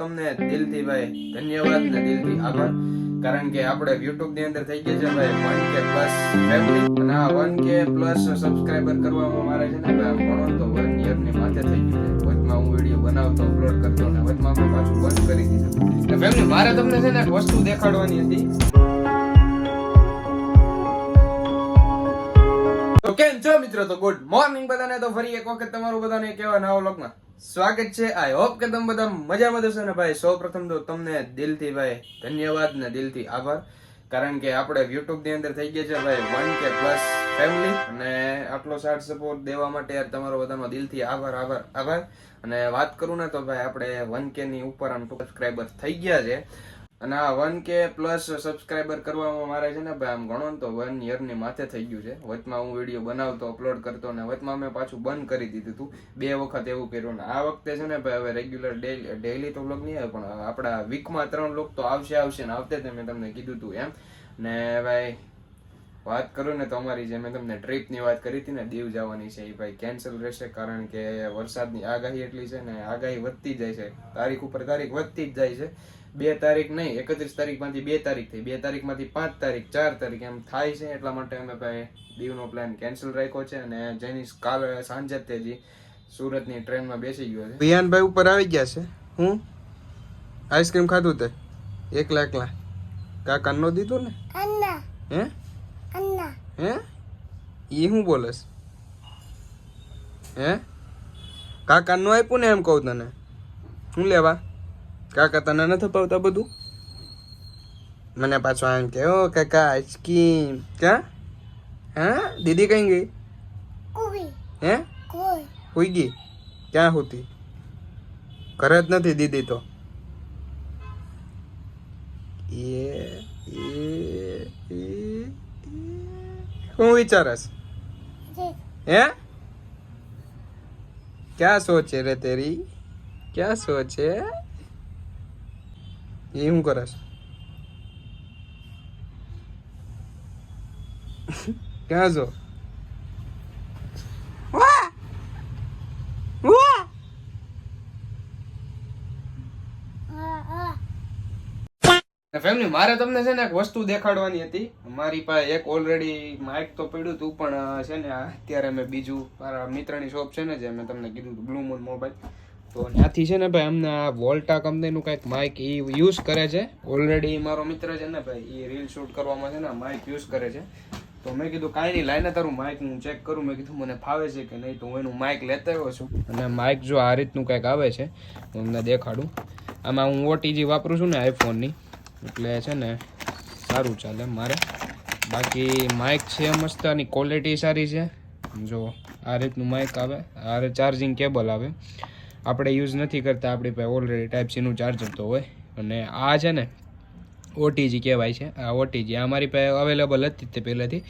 તમને દિલથી ભાઈ ધન્યવાદ ને દિલથી આભાર. કારણ કે આપણે YouTube ની અંદર થઈ ગયા છે ભાઈ વન પ્લસ ફેમિલી અને આ વન પ્લસ સબસ્ક્રાઇબર કરવામાં મારે છે ને ભાઈ ઘણો તો વન યરની માથે થઈ ગયું છે. વચમાં હું વીડિયો બનાવતો અપલોડ કરતો ને વચમાં મેં પાછું બંધ કરી દીધું. એટલે ફેમિલી મારે તમને છે ને વસ્તુ દેખાડવાની હતી. તો કેમ છો મિત્રો? તો ગુડ મોર્નિંગ બધાને. તો ફરી એક વખત તમારું બધાને કેવા નવા વ્લોગમાં સ્વાગત છે. આઈ હોપ કે તમે બધા મજામાં દેશો ને ભાઈ. સૌ પ્રથમ તો તમને દિલથી ભાઈ ધન્યવાદ ને દિલથી આભાર. કારણ કે આપણે યુટ્યુબની અંદર થઈ ગયા છે ભાઈ વન કે પ્લસ ફેમિલી અને આટલો સાથ સપોર્ટ દેવા માટે યાર તમારો બધાનો દિલથી આભાર આભાર આભાર. અને વાત કરું ને તો ભાઈ આપણે વન કે ની ઉપર આમ સબસ્ક્રાઈબર થઈ ગયા છે. અને આ વન કે પ્લસ સબસ્ક્રાઇબર કરવામાં મારે છે ને ભાઈ આમ ગણો ને તો વન યરની માથે થઈ ગયું છે. વચમાં હું વીડિયો બનાવતો અપલોડ કરતો ને વચમાં મેં પાછું બંધ કરી દીધું હતું બે વખત એવું કર્યું ને આ વખતે છે ને ભાઈ હવે રેગ્યુલર ડેઈલી તો બ્લોગ નહીં આવે, પણ આપણા વીકમાં ત્રણ લોક તો આવશે આવશે ને આવતે જ મેં તમને કીધું હતું એમ. ને ભાઈ, વાત કરું ને તો અમારી જે મેં તમને ટ્રીપની વાત કરી હતી ને, દીવ જવાની છે એ ભાઈ કેન્સલ રહેશે કારણ કે વરસાદની આગાહી એટલી છે ને આગાહી વધતી જાય છે. તારીખ ઉપર તારીખ વધતી જ જાય છે. બે તારીખ નહીં એકત્રીસ તારીખમાંથી બે તારીખ થઈ. બે તારીખમાંથી પાંચ તારીખ ચાર તારીખ એમ થાય છે. એટલા માટે અમે ભાઈ દીવનો પ્લાન કેન્સલ રાખ્યો છે અને જેની કાલે સાંજે જ સુરતની ટ્રેનમાં બેસી ગયો છે. વિયાનભાઈ ઉપર આવી ગયા છે. હું? આઈસ્ક્રીમ ખાધું તે? એકલા એકલા. કાકા નો દીધું ને? હે? હે? એ હું બોલસ હે? કાકા નો આપ્યું ને એમ કહું તને? શું લેવા? કાકા તને નથી પાવતા બધું? મને પાછો આમ કે ઓ કાકા આઈસ્ક્રીમ ક્યાં? હા? દીદી કઈ ગઈ? હે? Koi, ગઈ? ક્યાં હોતી? ઘરે જ નથી દીદી તો. એ એ એ હું વિચારસ? હે? ક્યાં સોચ રે તેરી? ક્યાં સોચ હે એ શું કરે છે ક્યાં છો ફેમિલી મારે તમને છે ને એક વસ્તુ દેખાડવાની હતી. મારી પાસે એક ઓલરેડી માઇક તો પડ્યું હતું, પણ છે ને, અત્યારે મેં બીજું મારા મિત્રની શોપ છે ને, જે મેં તમને કીધું હતું મોબાઈલ તો ત્યાંથી છે ને ભાઈ અમને આ વોલ્ટા કંપનીનું કંઈક માઇક એ યુઝ કરે છે. ઓલરેડી મારો મિત્ર છે ને ભાઈ એ રીલ શૂટ કરવામાં છે ને માઇક યુઝ કરે છે. તો મેં કીધું, કાંઈ નહીં, લાઈને તારું માઇક હું ચેક કરું. મેં કીધું, મને ફાવે છે કે નહીં, તો હું એનું માઇક લેતો આવ્યો છું. અને માઇક જો આ રીતનું કંઈક આવે છે હું તમને દેખાડું. આમાં હું ઓટીજી વાપરું છું ને આઈફોનની એટલે છે ને સારું ચાલે મારે. બાકી માઇક છે મસ્ત, આની ક્વોલિટી સારી છે. જો આ રીતનું માઇક આવે, આ ચાર્જિંગ કેબલ આવે. આપણે યુઝ નથી કરતા, આપણી પાસે ઓલરેડી ટાઈપ સીનું ચાર્જર તો હોય. અને આ છે ને ઓટીજી કહેવાય છે. આ ઓટીજી આ મારી પાસે અવેલેબલ હતી તે પહેલેથી.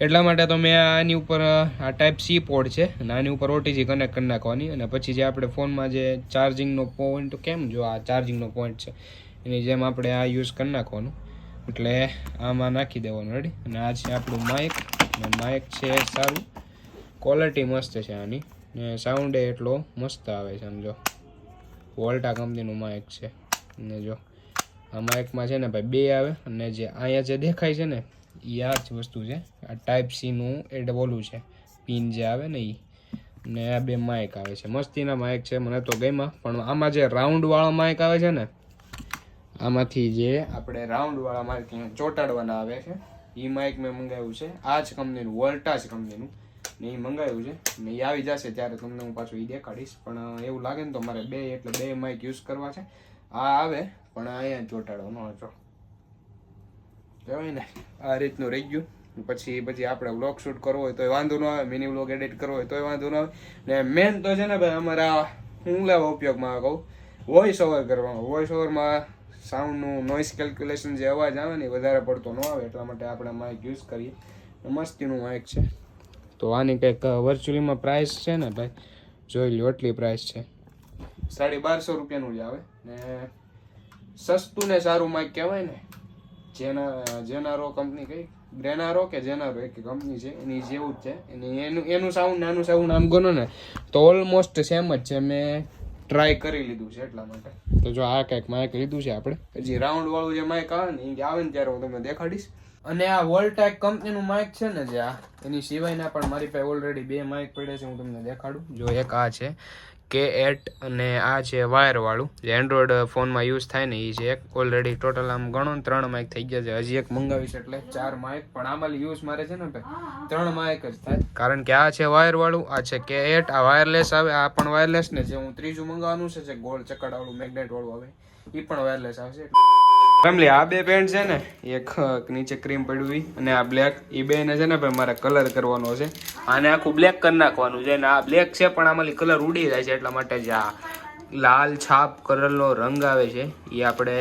એટલા માટે તો મેં આની ઉપર, આ ટાઈપ સી પોર્ટ છે અને આની ઉપર ઓટીજી કનેક્ટ કરી નાખવાની. અને પછી જે આપણે ફોનમાં જે ચાર્જિંગનો પોઈન્ટ કેમ જો આ ચાર્જિંગનો પોઈન્ટ છે, એની જેમ આપણે આ યુઝ કરી નાખવાનું. એટલે આમાં નાખી દેવાનું રેડી અને આ છે આપણું માઇક અને માઇક છે સારું. ક્વોલિટી મસ્ત છે આની. ને સાઉન્ડ એટલો મસ્ત આવે છે સમજો વોલ્ટા કંપનીનું માઇક છે. ને જો, આ માઇકમાં છે ને ભાઈ બે આવે અને જે અહીંયા જે દેખાય છે ને એ આ જ વસ્તુ છે. આ ટાઈપ સીનું એડ ઓલું છે. પિન જે આવે ને એ ને આ બે માઇક આવે છે. મસ્તીના માઇક છે, મને તો ગમ્યા. પણ આમાં જે રાઉન્ડવાળો માઇક આવે છે ને, આમાંથી જે આપણે રાઉન્ડવાળા માઇક ચોંટાડવાના આવે છે એ માઇક મેં મંગાવ્યું છે. આ જ કંપનીનું વોલ્ટા જ કંપનીનું ને એ મંગાવ્યું છે. ને એ આવી જશે ત્યારે તમને હું પાછું એ દેખાડીશ. પણ એવું લાગે ને તો મારે બે એટલે બે માઇક યુઝ કરવા છે. આ આવે, પણ અહીંયા ચોંટાડવાનો હતો કહેવાય ને, આ રીતનું રહી ગયું. પછી પછી આપણે વ્લોગ શૂટ કરવો હોય તોય વાંધો ન આવે મિની વ્લોગ એડિટ કરવો હોય તોય વાંધો ન આવે. ને મેન તો છે ને ભાઈ અમારા હું લેવા ઉપયોગમાં કહું? વોઇસ ઓવર કરવામાં. વોઇસ ઓવરમાં સાઉન્ડનું નોઇસ કેલ્ક્યુલેશન જે અવાજ આવે ને વધારે પડતો ન આવે એટલા માટે આપણે માઇક યુઝ કરીએ. મસ્તીનું માઇક છે. તો આની કંઈક વર્ચ્યુઅલીમાં પ્રાઇસ છે ને ભાઈ? જોઈ લો એટલી પ્રાઇસ છે. સાડી બારસો રૂપિયાનું જ આવે. ને સસ્તું ને સારું માઇક કહેવાય ને, જેના જેનારો કંપની કઈ? ગ્રેનારો કે જેનારો એક કંપની છે, એની જેવું જ છે. એની એનું એનું સાઉન્ડ ને આનું સાઉન્ડ આમ ગણો ને, તો ઓલમોસ્ટ સેમ જ છે. મેં ટ્રાય કરી લીધું છે એટલા માટે. તો જો આ કંઈક માઇક લીધું છે આપણે. હજી રાઉન્ડ વાળું જે માઇક આવે ને, એ આવે ને ત્યારે હું તમને દેખાડીશ. અને આ વોલ્ટેક કંપનીનું માઇક છે ને જે આ, એની સિવાયના પણ મારી પાસે ઓલરેડી બે માઇક પડે છે, હું તમને દેખાડું. જો એક આ છે કે એટ અને આ છે વાયર વાળું, જે એન્ડ્રોઈડ ફોનમાં યુઝ થાય ને એ છે એક. ઓલરેડી ટોટલ આમ ને ત્રણ માઇક થઈ ગયા છે. હજી એક મંગાવીશ એટલે ચાર માઇક પણ આમાં યુઝ મારે છે ને ભાઈ, ત્રણ માઇક જ થાય. કારણ કે આ છે વાયર વાળું, આ છે કે એટ આ વાયરલેસ આવે, આ પણ વાયરલેસ ને, જે હું ત્રીજું મંગાવવાનું છે, જે ગોળ ચકડ વાળું મેગ્નેટ વાળું આવે એ પણ વાયરલેસ આવશે ફેમિલી આ બે પેન્ટ છે ને એક નીચે ક્રીમ પડવી અને આ બ્લેક એ બે ને છે ને ભાઈ મારે કલર કરવાનો છે. આને આખું બ્લેક કરી નાખવાનું છે અને આ બ્લેક છે, પણ આમાંથી કલર ઉડી જાય છે, એટલા માટે જ આ લાલ છાપ કલરનો રંગ આવે છે એ આપણે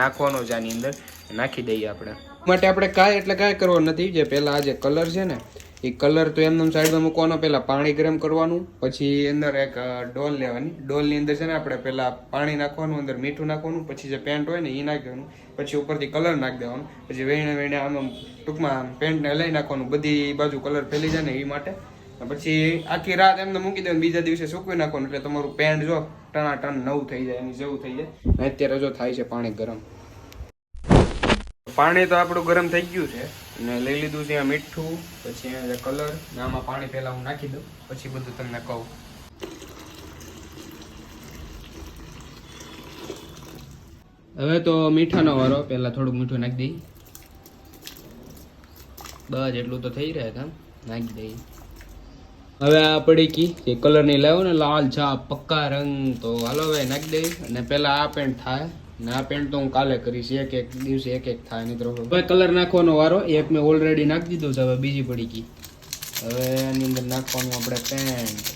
નાખવાનો છે આની અંદર, નાખી દઈએ આપણે. માટે આપણે કાંઈ એટલે કાંઈ કરવાનું નથી, જે પહેલાં આ જે કલર છે ને એ કલર તો એમને સાઈડમાં મૂકવાનો પહેલાં પાણી ગરમ કરવાનું, પછી અંદર એક ડોલ લેવાની. ડોલની અંદર છે ને આપણે પહેલાં પાણી નાખવાનું, અંદર મીઠું નાખવાનું, પછી જે પેન્ટ હોય ને એ નાખી દેવાનું પછી ઉપરથી કલર નાખી દેવાનું, પછી વેણે વેણે આમ ટૂંકમાં પેન્ટને લઈ નાખવાનું, બધી બાજુ કલર ફેલી જાય ને એ માટે. પછી આખી રાત એમને મૂકી દેવાનું, બીજા દિવસે સૂકવી નાખવાનું, એટલે તમારું પેન્ટ જો ટણા ટન નવું થઈ જાય, એની જેવું થઈ જાય. અત્યારે જો થાય છે પાણી ગરમ. પાણી તો આપણું ગરમ થઈ ગયું છે. અને લઈ લીધું છે અહીંયા મીઠું, પછી અહીંયા કલર, ને આમાં પાણી પહેલાં હું નાખી દઉં, પછી બધું તમને કહું. હવે તો મીઠાનો વારો, પહેલાં થોડુંક મીઠું નાખી દઈ. બસ એટલું તો થઈ રહ્યા કામ, નાખી દઈ. હવે આ પડી કી, જે કલરની લાવ્યો ને, લાલ છા પક્કા રંગ, તો હાલો હવે નાખી દઈ. અને પહેલાં આ પેન્ટ થાય. ને પેન્ટ તો હું કાલે કરીશ. એક એક દિવસે એક એક થાય નહીં હવે કલર નાખવાનો વારો એક મેં ઓલરેડી નાખી દીધો છે હવે બીજી પડી ગઈ. હવે એની અંદર નાખવાનું આપણે પેન્ટ.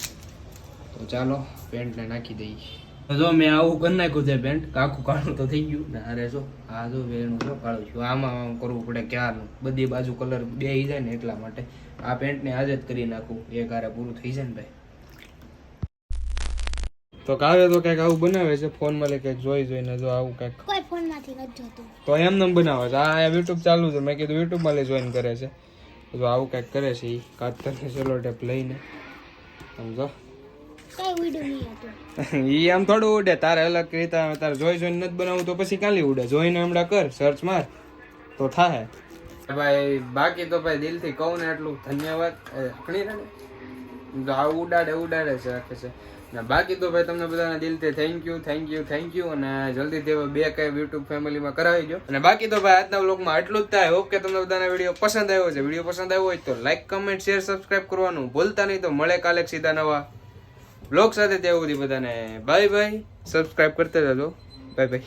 તો ચાલો પેન્ટને નાખી દઈએ. જો મેં આવું કરી નાખ્યું છે પેન્ટ કાકું કાળું તો થઈ ગયું. ને અરે જો આ જો વેણું જો કાળું છું આમાં આમ કરવું પડે ક્યારનું? બધી બાજુ કલર બે જાય ને એટલા માટે. આ પેન્ટને આજે જ કરી નાખું. એક આરે પૂરું થઈ જાય ને ભાઈ. તો કાવે તો કંઈક આવું બનાવે છે ફોનમાં લે કંઈક જોઈ જોઈને જો આવું કંઈક. કોઈ ફોનમાંથી નથી જોતું. તો એમ બનાવે છે. આ યુટ્યુબ ચાલુ છે. મેં કીધું યુટ્યુબમાં લઈ જોઈન કરે છે. જો આવું કંઈક કરે છે એ કાતરને સેલો ટેપ લઈને. સમજો કઈ વીડિયો નહીં હતું. ઈ આમ થોડું ઉડે. તારે અલગ રીતે તારે જોઈ જોઈને નથી બનાવવું તો પછી કાલી ઉડે. જોઈને હમણાં કર સર્ચ માર. તો થાય ભાઈ બાકી તો ભાઈ દિલથી કહું ને એટલું. ધન્યવાદ. ખણી રહે હાવ ઉડાડે ઉડાડે છે, રાખે છે. ને બાકી તો ભાઈ તમને બધાને દિલથી thank you thank you thank you અને જલ્દી દેવા બે કઈ યુટ્યુબ ફેમિલીમાં કરાવી દો અને બાકી તો ભાઈ આજના વ્લોગમાં આટલું જ થાય. હોપ કે તમને બધાને વીડિયો પસંદ આવ્યો છે. વીડિયો પસંદ આવ્યો હોય તો લાઈક કમેન્ટ શેર સબસ્ક્રાઈબ કરવાનું ભૂલતા નહીં. તો મળે કાલે સીધા નવા વ્લોગ સાથે. ત્યાં સુધી બધાને બાય બાય સબસ્ક્રાઈબ કરતા જજો. Bye bye